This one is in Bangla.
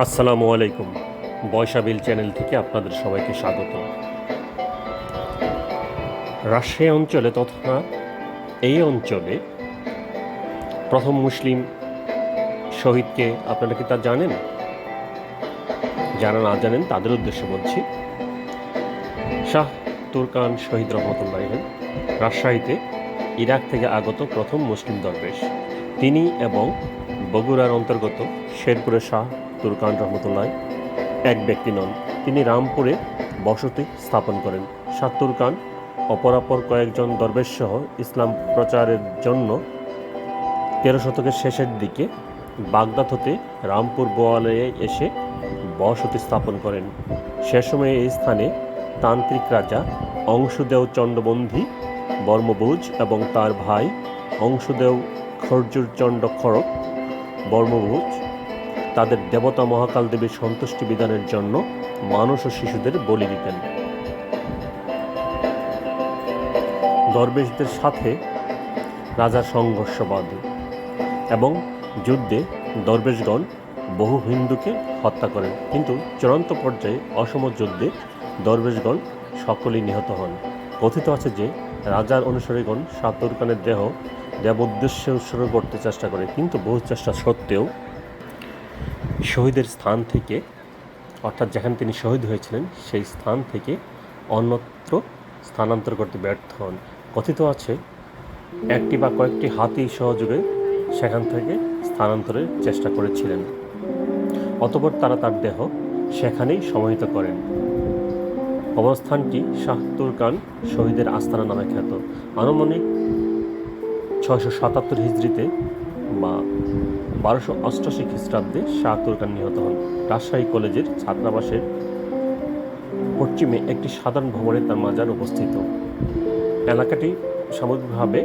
আসসালামু আলাইকুম। বয়সাবিল চ্যানেল থেকে আপনাদের সবাইকে স্বাগত। রাজশাহী অঞ্চলে তথা এই অঞ্চলে প্রথম মুসলিম শহীদকে আপনারা কি তা জানেন? যারা না জানেন তাদের উদ্দেশ্যে বলছি, শাহ তুরকান শহীদ রহমতুল্লাহ রাজশাহীতে ইরাক থেকে আগত প্রথম মুসলিম দরবেশ। তিনি এবং বগুড়ার অন্তর্গত শেরপুরের শাহ তুরকান রহমতুল্লাহ এক ব্যক্তি নন। তিনি রামপুরে বসতি স্থাপন করেন। শাহ তুরকান অপরাপর কয়েকজন দরবেশ সহ ইসলাম প্রচারের জন্য তেরো শতকের শেষের দিকে বাগদাদ হতে রামপুর বোয়ালয়ে এসে বসতি স্থাপন করেন। সে সময়ে এই স্থানে তান্ত্রিক রাজা অংশুদেও চণ্ডবন্ধী বর্মবুজ এবং তার ভাই অংশুদেও খর্জুর চণ্ড খড়ক বর্মভুজ তাদের দেবতা মহাকাল দেবীর সন্তুষ্টি বিধানের জন্য মানুষ ও শিশুদের বলি দিতেন। দরবেশদের সাথে রাজার সংঘর্ষ বাঁধে এবং যুদ্ধে দরবেশগণ বহু হিন্দুকে হত্যা করেন। কিন্তু চূড়ান্ত পর্যায়ে অসম যুদ্ধে দরবেশগণ সকলেই নিহত হন। কথিত আছে যে রাজার অনুসারীগণ সাতুর খানের দেহ দেব উদ্দেশ্যে উৎসর্গ করতে চেষ্টা করে, কিন্তু বহু চেষ্টা সত্ত্বেও শহীদের স্থান থেকে, অর্থাৎ যেখানে তিনি শহীদ হয়েছিলেন, সেই স্থান থেকে অন্যত্র স্থানান্তর করতে ব্যর্থ হন। কথিত আছে, একটি বা কয়েকটি হাতি সহযোগে সেখান থেকে স্থানান্তরের চেষ্টা করেছিলেন। অতপর তারা তার দেহ সেখানেই সমাহিত করেন। অবস্থানটি শাহ তুরকান শহীদের আস্তানা নামে খ্যাত। আনুমানিক ছয়শো সাতাত্তর হিজড়িতে বা বারোশো অষ্টাশি খ্রিস্টাব্দে শাহ তুরকান নিহত হন। রাজশাহী কলেজের ছাত্রাবাসের পশ্চিমে একটি সাধারণ ভবনে তার মাজার উপস্থিত এলাকাটি সামগ্রিকভাবে